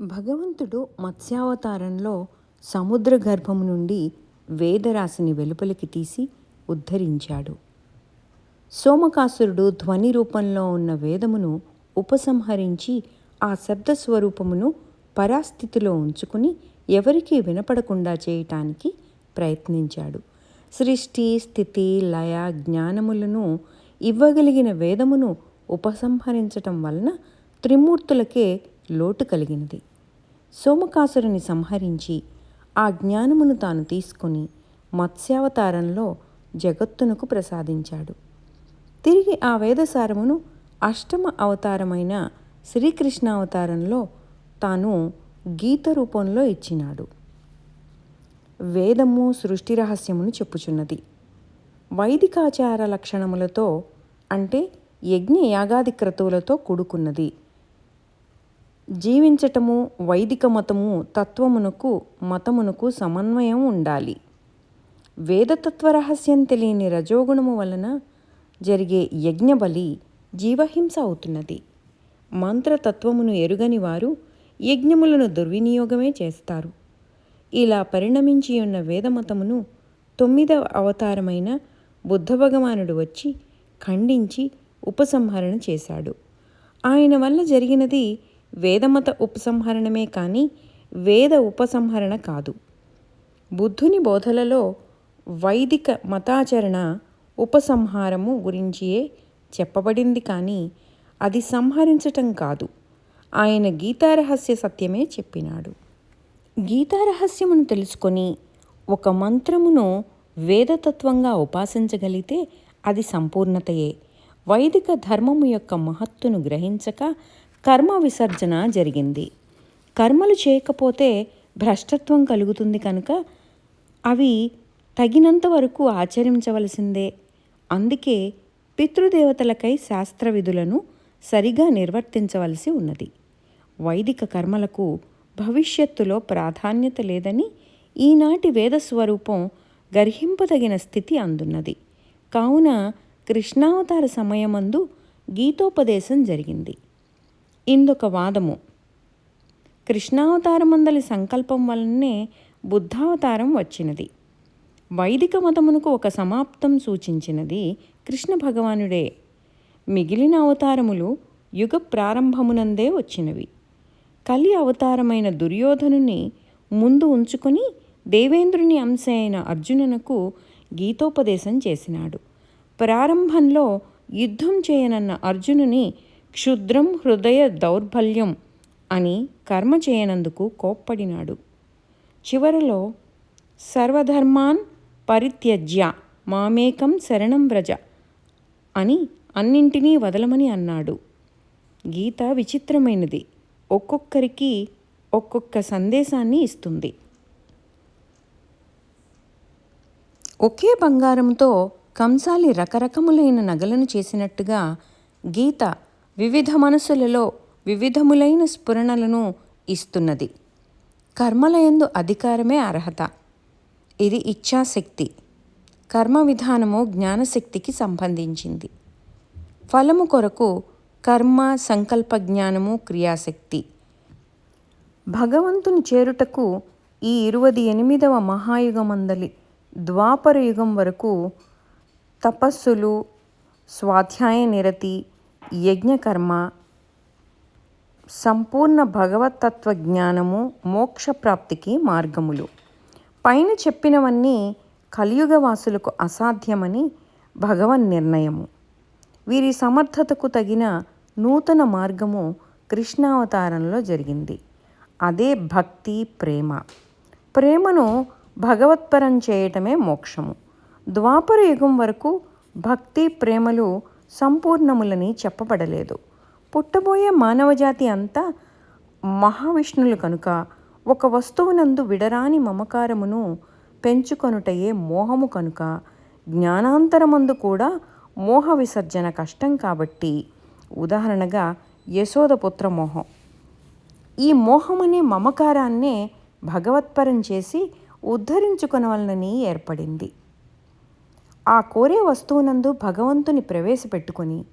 భగవంతుడు మత్స్యావతారంలో సముద్ర గర్భము నుండి వేదరాశిని వెలుపలికి తీసి ఉద్ధరించాడు. సోమకాసురుడు ధ్వని రూపంలో ఉన్న వేదమును ఉపసంహరించి ఆ శబ్ద స్వరూపమును పరాస్థితిలో ఉంచుకుని ఎవరికీ వినపడకుండా చేయటానికి ప్రయత్నించాడు. సృష్టి స్థితి లయ జ్ఞానములను ఇవ్వగలిగిన వేదమును ఉపసంహరించటం వలన త్రిమూర్తులకే లోటు కలిగినది. సోమకాసురుని సంహరించి ఆ జ్ఞానమును తాను తీసుకొని మత్స్యావతారంలో జగత్తునకు ప్రసాదించాడు. తిరిగి ఆ వేదసారమును అష్టమ అవతారమైన శ్రీకృష్ణ అవతారంలో తాను గీత రూపంలో ఇచ్చినాడు. వేదము సృష్టి రహస్యమును చెప్పుచున్నది. వైదికాచార లక్షణములతో అంటే యజ్ఞ యాగాది క్రతువులతో కూడుకున్నది. జీవించటము వైదిక మతము తత్వమునకు మతమునకు సమన్వయం ఉండాలి. వేదతత్వ రహస్యం తెలియని రజోగుణము వలన జరిగే యజ్ఞబలి జీవహింస అవుతున్నది. మంత్రతత్వమును ఎరుగని వారు యజ్ఞములను దుర్వినియోగమే చేస్తారు. ఇలా పరిణమించి ఉన్న వేదమతమును తొమ్మిదవ అవతారమైన బుద్ధ భగవానుడు వచ్చి ఖండించి ఉపసంహరణ చేశాడు. ఆయన వల్ల జరిగినది వేదమత ఉపసంహరణమే కానీ వేద ఉపసంహరణ కాదు. బుద్ధుని బోధలలో వైదిక మతాచరణ ఉపసంహారము గురించియే చెప్పబడింది కానీ అది సంహరించటం కాదు. ఆయన గీతారహస్య సత్యమే చెప్పినాడు. గీతారహస్యమును తెలుసుకొని ఒక మంత్రమును వేదతత్వంగా ఉపాసించగలిగితే అది సంపూర్ణతయే. వైదిక ధర్మము యొక్క మహత్తును గ్రహించక కర్మ విసర్జన జరిగింది. కర్మలు చేయకపోతే భ్రష్టత్వం కలుగుతుంది కనుక అవి తగినంత వరకు ఆచరించవలసిందే. అందుకే పితృదేవతలకై శాస్త్ర విధులను సరిగా నిర్వర్తించవలసి ఉన్నది. వైదిక కర్మలకు భవిష్యత్తులో ప్రాధాన్యత లేదని ఈనాటి వేదస్వరూపం గర్హింపదగిన స్థితి అందున్నది. కావున కృష్ణావతార సమయమందు గీతోపదేశం జరిగింది. ఇందొక వాదము. కృష్ణావతారమందలి సంకల్పం వలనే బుద్ధావతారం వచ్చినది. వైదిక మతమునకు ఒక సమాప్తం సూచించినది కృష్ణ భగవానుడే. మిగిలిన అవతారములు యుగ ప్రారంభమునందే వచ్చినవి. కలి అవతారమైన దుర్యోధనుని ముందు ఉంచుకొని దేవేంద్రుని అంశ అయిన అర్జునునకు గీతోపదేశం చేసినాడు. ప్రారంభంలో యుద్ధం చేయనన్న అర్జునుని క్షుద్రం హృదయ దౌర్బల్యం అని కర్మ చేయనందుకు కోప్పడినాడు. చివరలో సర్వధర్మాన్ పరిత్యజ్య మామేకం శరణం వ్రజ అని అన్నింటినీ వదలమని అన్నాడు. గీత విచిత్రమైనది. ఒక్కొక్కరికి ఒక్కొక్క సందేశాన్ని ఇస్తుంది. ఒకే బంగారంతో కంసాలి రకరకములైన నగలను చేసినట్టుగా గీత వివిధ మనసులలో వివిధములైన స్ఫురణలను ఇస్తున్నది. కర్మలయందు అధికారమే అర్హత. ఇది ఇచ్ఛాశక్తి. కర్మ విధానము జ్ఞానశక్తికి సంబంధించింది. ఫలము కొరకు కర్మ సంకల్ప జ్ఞానము క్రియాశక్తి. భగవంతుని చేరుటకు ఈ ఇరువది ఎనిమిదవ మహాయుగమందలి ద్వాపర యుగం వరకు తపస్సులు స్వాధ్యాయ నిరతి యజ్ఞకర్మ సంపూర్ణ భగవతత్వ జ్ఞానము మోక్షప్రాప్తికి మార్గములు. పైన చెప్పినవన్నీ కలియుగ వాసులకు అసాధ్యమని భగవన్ నిర్ణయము. వీరి సమర్థతకు తగిన నూతన మార్గము కృష్ణావతారంలో జరిగింది. అదే భక్తి ప్రేమ. ప్రేమను భగవత్పరం చేయటమే మోక్షము. ద్వాపర యుగం వరకు భక్తి ప్రేమలు సంపూర్ణములని చెప్పబడలేదు. పుట్టబోయే మానవజాతి అంతా మహావిష్ణులు కనుక ఒక వస్తువునందు విడరాని మమకారమును పెంచుకొనుటయే మోహము కనుక జ్ఞానాంతరమందు కూడా మోహ విసర్జన కష్టం కాబట్టి ఉదాహరణగా యశోదపుత్ర మోహం. ఈ మోహమనే మమకారాన్నే భగవత్పరం చేసి ఉద్ధరించుకొనవలనని ఏర్పడింది. ఆ కోరే వస్తువునందు భగవంతుని ప్రవేశపెట్టుకొని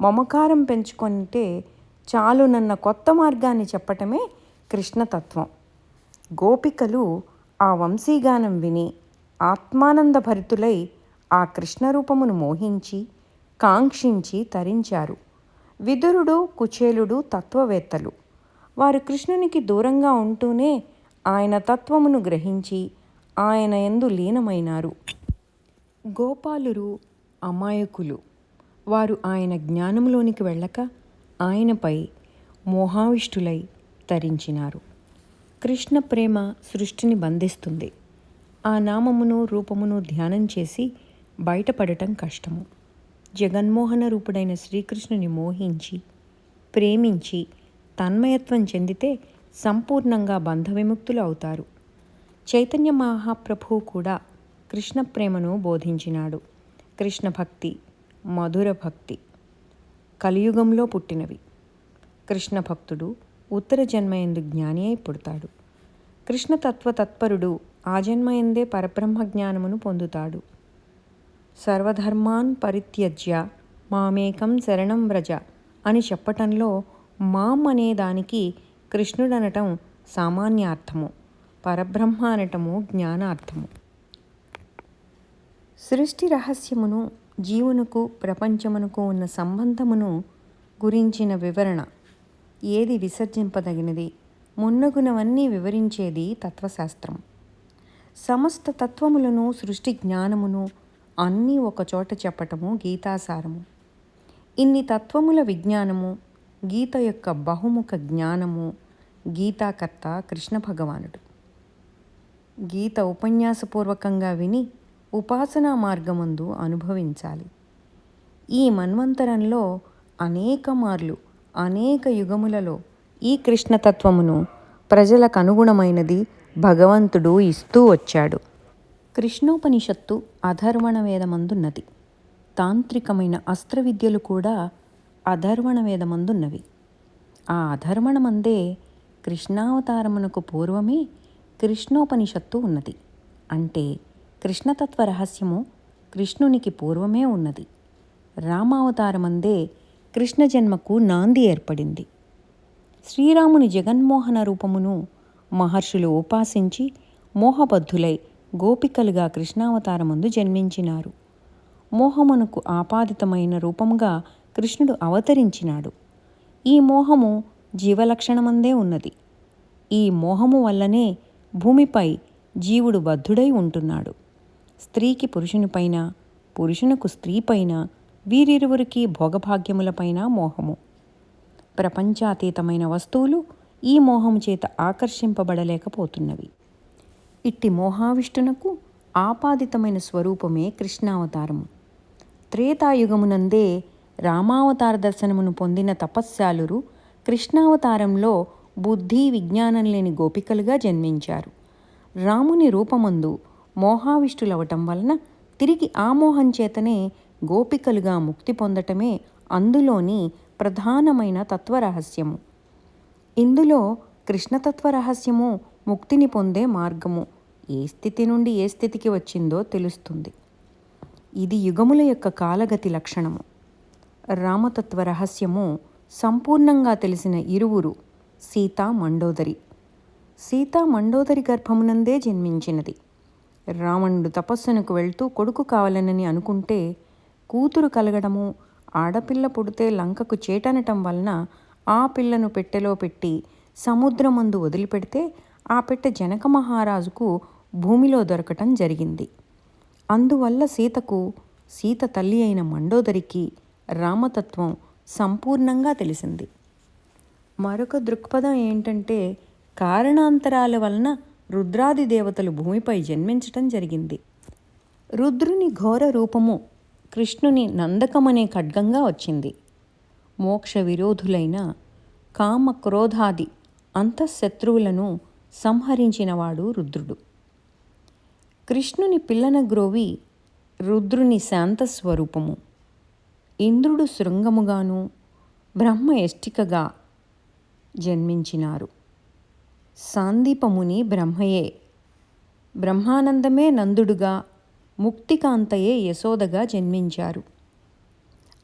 మమకారం పెంచుకుంటే చాలునన్న కొత్త మార్గాన్ని చెప్పటమే కృష్ణతత్వం. గోపికలు ఆ వంశీగానం విని ఆత్మానందభరితులై ఆ కృష్ణరూపమును మోహించి కాంక్షించి తరించారు. విదురుడు కుచేలుడు తత్వవేత్తలు. వారు కృష్ణునికి దూరంగా ఉంటూనే ఆయన తత్వమును గ్రహించి ఆయన ఎందు లీనమైనారు. గోపాలురు అమాయకులు. వారు ఆయన జ్ఞానంలోనికి వెళ్ళక ఆయనపై మోహావిష్టులై తరించినారు. కృష్ణ ప్రేమ సృష్టిని బంధిస్తుంది. ఆ నామమును రూపమును ధ్యానం చేసి బయటపడటం కష్టము. జగన్మోహన రూపుడైన శ్రీకృష్ణుని మోహించి ప్రేమించి తన్మయత్వం చెందితే సంపూర్ణంగా బంధ విముక్తులు అవుతారు. చైతన్య మహాప్రభువు కూడా కృష్ణ ప్రేమను బోధించినాడు. కృష్ణ భక్తి మధుర భక్తి కలియుగంలో పుట్టినవి. కృష్ణ భక్తుడు ఉత్తర జన్మయందు జ్ఞాని అయి పుడతాడు. కృష్ణతత్వ తత్పరుడు ఆ జన్మయందే పరబ్రహ్మ జ్ఞానమును పొందుతాడు. సర్వధర్మాన్ పరిత్యజ్య మామేకం శరణం వ్రజ అని చెప్పటంలో మాం అనే దానికి కృష్ణుడనటం సామాన్యార్థము పరబ్రహ్మ అనటము జ్ఞానార్థము. సృష్టి రహస్యమును జీవునకు ప్రపంచమునకు ఉన్న సంబంధమును గురించిన వివరణ ఏది విసర్జింపదగినది? మున్నగునవన్నీ వివరించేది తత్వశాస్త్రం. సమస్త తత్వములను సృష్టి జ్ఞానమును అన్నీ ఒకచోట చెప్పటము గీతాసారము. ఇన్ని తత్వముల విజ్ఞానము గీత యొక్క బహుముఖ జ్ఞానము గీతాకర్త కృష్ణ భగవానుడు గీత ఉపన్యాసపూర్వకంగా విని ఉపాసనా మార్గమందు అనుభవించాలి. ఈ మన్వంతరంలో అనేక మార్లు అనేక యుగములలో ఈ కృష్ణతత్వమును ప్రజలకు అనుగుణమైనది భగవంతుడు ఇస్తూ వచ్చాడు. కృష్ణోపనిషత్తు అధర్వణ వేదమందున్నది తాంత్రికమైన అస్త్ర విద్యలు కూడా అధర్వణ వేదమందున్నవి ఆ అధర్వణమందే కృష్ణావతారమునకు పూర్వమే కృష్ణోపనిషత్తు ఉన్నది. అంటే కృష్ణతత్వ రహస్యము కృష్ణునికి పూర్వమే ఉన్నది. రామావతారమందే కృష్ణ జన్మకు నాంది ఏర్పడింది. శ్రీరాముని జగన్మోహన రూపమును మహర్షులు ఉపాసించి మోహబద్ధులై గోపికలుగా కృష్ణావతారమందు జన్మించినారు. మోహమునకు ఆపాదితమైన రూపముగా కృష్ణుడు అవతరించినాడు. ఈ మోహము జీవలక్షణమందే ఉన్నది. ఈ మోహము వల్లనే భూమిపై జీవుడు బద్ధుడై ఉంటున్నాడు. స్త్రీకి పురుషునిపైన పురుషునకు స్త్రీపైన వీరిరువురికి భోగభాగ్యములపైన మోహము. ప్రపంచాతీతమైన వస్తువులు ఈ మోహము చేత ఆకర్షింపబడలేకపోతున్నవి. ఇట్టి మోహావిష్టునకు ఆపాదితమైన స్వరూపమే కృష్ణావతారము. త్రేతాయుగమునందే రామావతార దర్శనమును పొందిన తపస్శాలురు కృష్ణావతారంలో బుద్ధి విజ్ఞానం లేని గోపికలుగా జన్మించారు. రాముని రూపమందు మోహావిష్టులవటం వలన తిరిగి ఆ మోహం చేతనే గోపికలుగా ముక్తి పొందటమే అందులోని ప్రధానమైన తత్వరహస్యము. ఇందులో కృష్ణతత్వ రహస్యము ముక్తిని పొందే మార్గము ఏ స్థితి నుండి ఏ స్థితికి వచ్చిందో తెలుస్తుంది. ఇది యుగముల యొక్క కాలగతి లక్షణము. రామతత్వ రహస్యము సంపూర్ణంగా తెలిసిన ఇరువురు సీతా మండోదరి. సీత మండోదరి గర్భమునందే జన్మించినది. రావణుడు తపస్సునకు వెళ్తూ కొడుకు కావాలనని అనుకుంటే కూతురు కలగడము ఆడపిల్ల పుడితే లంకకు చేటనటం వలన ఆ పిల్లను పెట్టెలో పెట్టి సముద్రమందు వదిలిపెడితే ఆ పెట్టె జనక మహారాజుకు భూమిలో దొరకటం జరిగింది. అందువల్ల సీతకు సీత తల్లి అయిన మండోదరికి రామతత్వం సంపూర్ణంగా తెలిసింది. మరొక దృక్పథం ఏంటంటే కారణాంతరాల వలన రుద్రాది దేవతలు భూమిపై జన్మించటం జరిగింది. రుద్రుని ఘోర రూపము కృష్ణుని నందకమనే ఖడ్గంగా వచ్చింది. మోక్ష విరోధులైన కామ క్రోధాది అంతఃశత్రువులను సంహరించినవాడు రుద్రుడు. కృష్ణుని పిల్లన గ్రోవి రుద్రుని శాంతస్వరూపము. ఇంద్రుడు శృంగముగాను బ్రహ్మ ఎష్టికగా జన్మించినారు. సాందీపముని బ్రహ్మయే. బ్రహ్మానందమే నందుడుగా ముక్తికాంతయే యశోదగా జన్మించారు.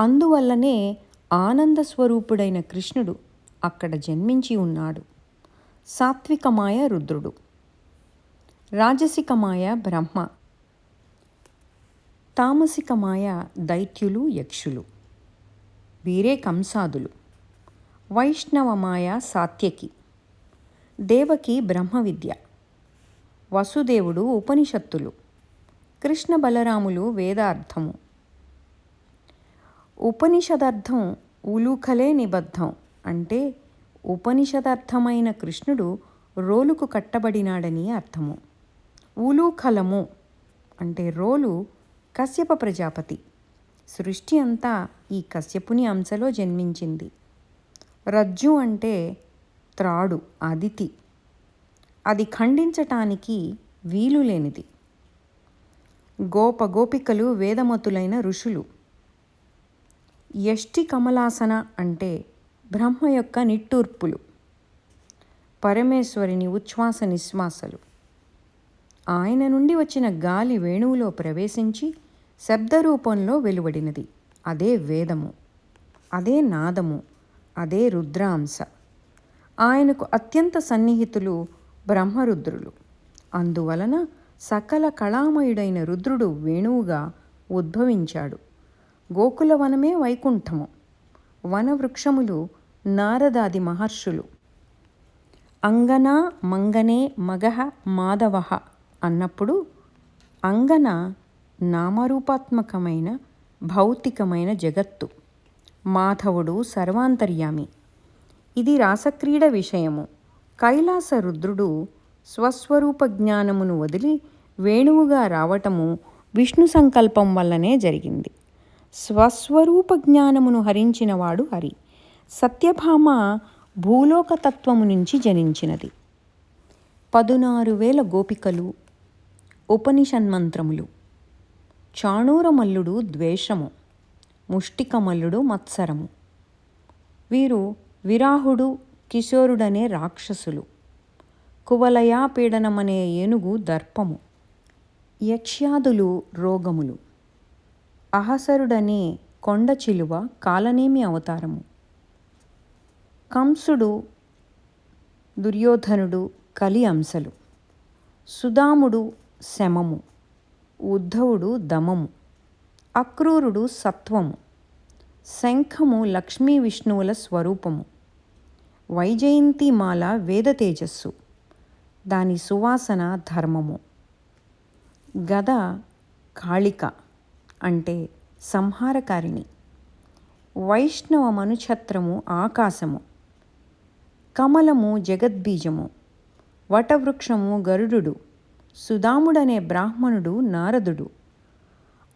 అందువల్లనే ఆనంద స్వరూపుడైన కృష్ణుడు అక్కడ జన్మించి ఉన్నాడు. సాత్వికమాయ రుద్రుడు. రాజసికమాయ బ్రహ్మ. తామసికమాయ దైత్యులు యక్షులు. వీరే కంసాదులు. వైష్ణవమాయ సాత్యకి. దేవకి బ్రహ్మ విద్య వసుదేవుడు ఉపనిషత్తులు. కృష్ణ బలరాములు వేదార్థము. ఉపనిషదర్థం ఉలూఖలే నిబద్ధం అంటే ఉపనిషదర్థమైన కృష్ణుడు రోలుకు కట్టబడినాడని అర్థము. ఉలూఖలము అంటే రోలు కశ్యప ప్రజాపతి. సృష్టి అంతా ఈ కశ్యపుని అంశలో జన్మించింది. రజ్జు అంటే త్రాడు అదితి. అది ఖండించటానికి వీలు లేనిది. గోప గోపికలు వేదమతులైన ఋషులు. యష్టి కమలాసన అంటే బ్రహ్మ యొక్క నిట్టూర్పులు. పరమేశ్వరిని ఉచ్ఛ్వాస నిశ్వాసలు. ఆయన నుండి వచ్చిన గాలి వేణువులో ప్రవేశించి శబ్దరూపంలో వెలువడినది. అదే వేదము. అదే నాదము. అదే రుద్రాంశ. ఆయనకు అత్యంత సన్నిహితులు బ్రహ్మరుద్రులు. అందువలన సకల కళామయుడైన రుద్రుడు వేణువుగా ఉద్భవించాడు. గోకులవనమే వైకుంఠము. వనవృక్షములు నారదాది మహర్షులు. అంగన మంగనే మగహ మాధవ అన్నప్పుడు అంగన నామరూపాత్మకమైన భౌతికమైన జగత్తు. మాధవుడు సర్వాంతర్యామి. ఇది రాసక్రీడ విషయము. కైలాస రుద్రుడు స్వస్వరూప జ్ఞానమును వదిలి వేణువుగా రావటము విష్ణు సంకల్పం వల్లనే జరిగింది. స్వస్వరూప జ్ఞానమును హరించినవాడు హరి. సత్యభామ భూలోకతత్వము నుంచి జనించినది. పదునారు వేల గోపికలు ఉపనిషన్మంత్రములు. చాణూరమల్లుడు ద్వేషము. ముష్టికమల్లుడు మత్సరము. వీరు విరాహుడు కిశోరుడనే రాక్షసులు. కువలయా పీడనమనే ఏనుగు దర్పము. యక్ష్యాదులు రోగములు. అహసరుడనే కొండ చిలువ కాలనేమి అవతారము. కంసుడు దుర్యోధనుడు కలి అంశలు. సుదాముడు శమము. ఉద్ధవుడు దమము. అక్రూరుడు సత్వము. శంఖము లక్ష్మీ విష్ణువుల స్వరూపము. వైజయంతిమాల వేద తేజస్సు. దాని సువాసన ధర్మము. గద కాళిక అంటే సంహారకారిణి. వైష్ణవ మనుఛత్రము ఆకాశము. కమలము జగద్బీజము. వటవృక్షము గరుడు సుదాముడనే బ్రాహ్మణుడు నారదుడు.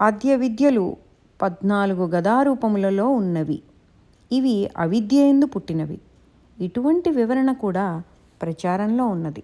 అద్య విద్యలు పద్నాలుగు గదారూపములలో ఉన్నవి. ఇవి అవిద్య ఎందు పుట్టినవి. ఇటువంటి వివరణ కూడా ప్రచారంలో ఉన్నది.